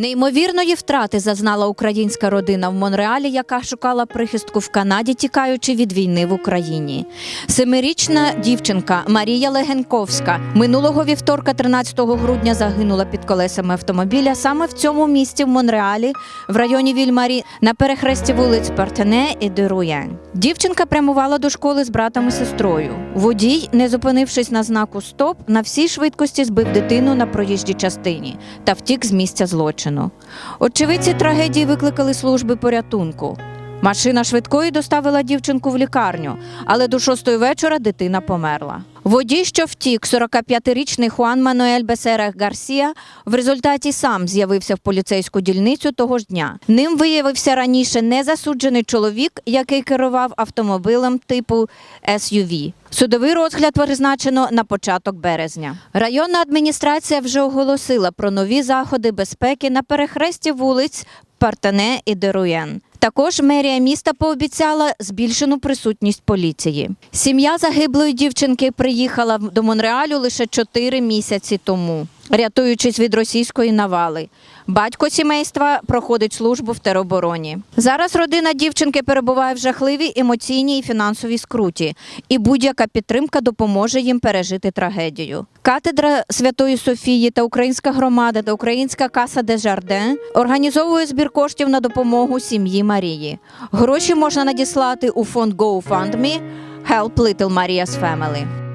Неймовірної втрати зазнала українська родина в Монреалі, яка шукала прихистку в Канаді, тікаючи від війни в Україні. Семирічна дівчинка Марія Легенковська минулого вівторка, 13 грудня, загинула під колесами автомобіля саме в цьому місті в Монреалі, в районі Вільмарі, на перехресті вулиць Партене і Деруєн. Дівчинка прямувала до школи з братом і сестрою. Водій, не зупинившись на знаку Стоп, на всій швидкості збив дитину на проїжджій частині та втік з місця злочину. Очевидці трагедії викликали служби порятунку. Машина швидкої доставила дівчинку в лікарню, але до шостої вечора дитина померла. Водій, що втік, 45-річний Хуан Мануель Бесерех Гарсія, в результаті сам з'явився в поліцейську дільницю того ж дня. Ним виявився раніше незасуджений чоловік, який керував автомобілем типу SUV. Судовий розгляд призначено на початок березня. Районна адміністрація вже оголосила про нові заходи безпеки на перехресті вулиць Партане і Деруєн. Також мерія міста пообіцяла збільшену присутність поліції. Сім'я загиблої дівчинки приїхала до Монреалю лише чотири місяці тому, рятуючись від російської навали. Батько сімейства проходить службу в теробороні. Зараз родина дівчинки перебуває в жахливій емоційній і фінансовій скруті, і будь-яка підтримка допоможе їм пережити трагедію. Катедра Святої Софії та Українська громада та Українська каса де Жарден організовує збір коштів на допомогу сім'ї Марії. Гроші можна надіслати у фонд GoFundMe Help Little Maria's Family.